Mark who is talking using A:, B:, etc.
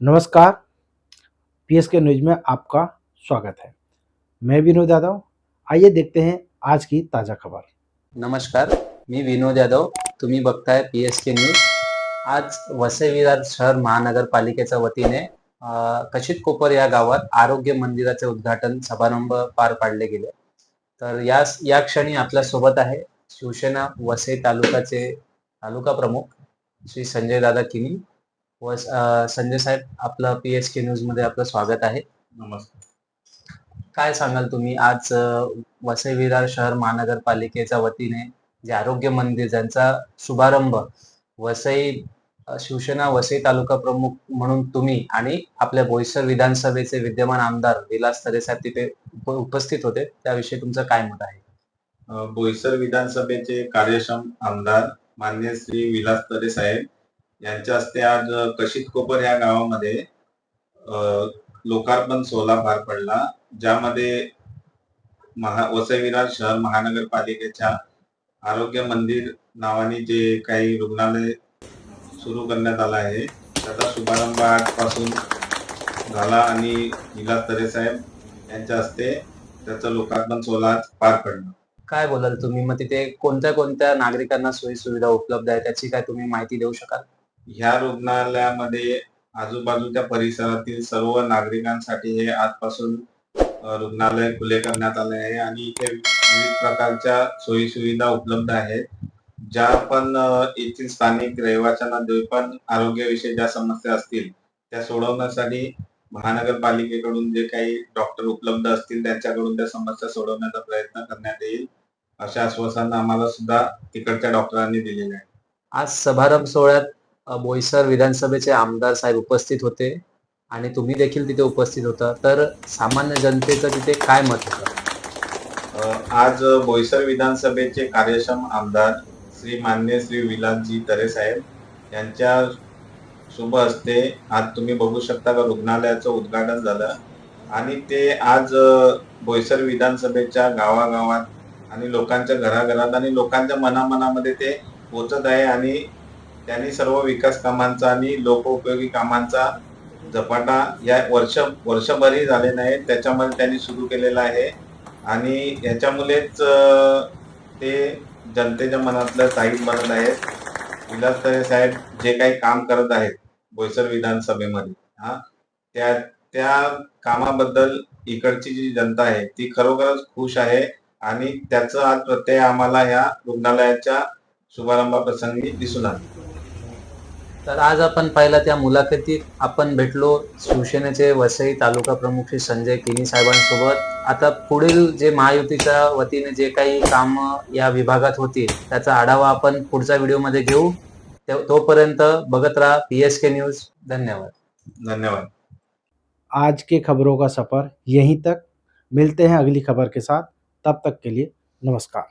A: नमस्कार। P S के news में आपका स्वागत है। मैं विनोद यादव। आइए देखते हैं आज की ताज़ा खबर।
B: नमस्कार मी विनोद यादव। तुम्ही बघताय पी एस के न्यूज आज वसई विरार शहर महानगरपालिकेच्या वतीने कशित कोपर या गावात आरोग्य मंदिराचे उद्घाटन समारंभ पार पाडले गेले. तर या या क्षणी आपल्यासोबत आहे शिवसेना वसई तालुकाचे तालुका प्रमुख श्री संजय दादा किनी. व संजय साहेब आपलं पी एस के न्यूजमध्ये आपलं स्वागत आहे.
C: नमस्कार.
B: काय सांगाल तुम्ही? आज वसई विरार शहर महानगरपालिकेच्या वतीने जे आरोग्य मंदिर ज्यांचा शुभारंभ वसई शिवसेना वसई तालुका प्रमुख म्हणून तुम्ही आणि आपल्या बोईसर विधानसभेचे विद्यमान आमदार विलास तरे साहेब तिथे उप- उपस्थित होते. त्याविषयी तुमचं काय मत आहे?
C: बोईसर विधानसभेचे कार्यक्षम आमदार मान्य श्री विलास तरे साहेब यांच्या हस्ते आज कशित कोपर या गावामध्ये लोकार्पण सोहळा पार पडला ज्यामध्ये महा वसईविरार शहर महानगरपालिकेच्या आरोग्य मंदिर नावाने जे काही रुग्णालय सुरू करण्यात आलं आहे त्याचा शुभारंभ आजपासून झाला आणि विलास तरे साहेब यांच्या हस्ते त्याचं लोकार्पण सोहळा पार पडला.
B: काय बोलाल तुम्ही? मग तिथे कोणत्या कोणत्या नागरिकांना सोयी सुविधा उपलब्ध आहे त्याची काय तुम्ही माहिती देऊ शकाल?
C: ह्या रुग्णालयामध्ये आजूबाजूच्या परिसरातील सर्व नागरिकांसाठी हे आजपासून रुग्णालय खुले करण्यात आले आहे आणि इथे विविध प्रकारच्या सोयी सुविधा उपलब्ध आहेत. ज्या पण येथील स्थानिक रहिवाशांना जे पण आरोग्याविषयी ज्या समस्या असतील त्या सोडवण्यासाठी महानगरपालिकेकडून जे काही डॉक्टर उपलब्ध असतील त्यांच्याकडून त्या समस्या सोडवण्याचा प्रयत्न करण्यात येईल. अशा आश्वासन आम्हाला सुद्धा तिकडच्या डॉक्टरांनी दिलेले आहे
B: आज समारंभ सोहळ्यात बोईसर विधानसभेचे आमदार साहेब उपस्थित होते आणि तुम्ही देखील तिथे उपस्थित होता. तर सामान्य जनतेचं तिथे काय मत होतं?
C: आज बोईसर विधानसभेचे कार्यक्षम आमदार श्री मान्य श्री विलासजी तरे साहेब यांच्या शुभ हस्ते आज तुम्ही बघू शकता का रुग्णालयाचं उद्घाटन झालं. आणि ते आज बोईसर विधानसभेच्या गावागावात आणि लोकांच्या घराघरात आणि लोकांच्या मनामनामध्ये ते पोचत आहे आणि त्यांनी सर्व विकास कामांचा आणि लोकोपयोगी कामांचा झपाटा या वर्ष वर्षभरही झाले नाही. त्याच्यामध्ये त्यांनी सुरू केलेला आहे. आणि याच्यामुळेच ते जनतेच्या मनातलं साहिब बनत आहेत. विलास तरे साहेब जे काही काम करत आहेत बोईसर विधानसभेमध्ये हा त्या त्या कामाबद्दल इकडची जी जनता आहे ती खरोखरच खुश आहे. आणि त्याचं आज प्रत्यय आम्हाला या रुग्णालयाच्या शुभारंभाप्रसंगी दिसून आले.
B: तर आज आपण पाहिलं त्या मुलाखतीत आपण भेटलो शिवसेनेचे वसई तालुका प्रमुख श्री संजय किनी साहेबांसोबत. आता पुढील जे महायुतीच्या वतीने जे काही काम या विभागात होतील त्याचा आढावा आपण पुढच्या व्हिडिओमध्ये घेऊ. ते- तोपर्यंत बघत राहा पी एस के न्यूज धन्यवाद.
C: धन्यवाद.
A: आज के खबरों का सफ़र यहीं तक. मिलते हैं अगली खबर के साथ. तब तक के लिए नमस्कार.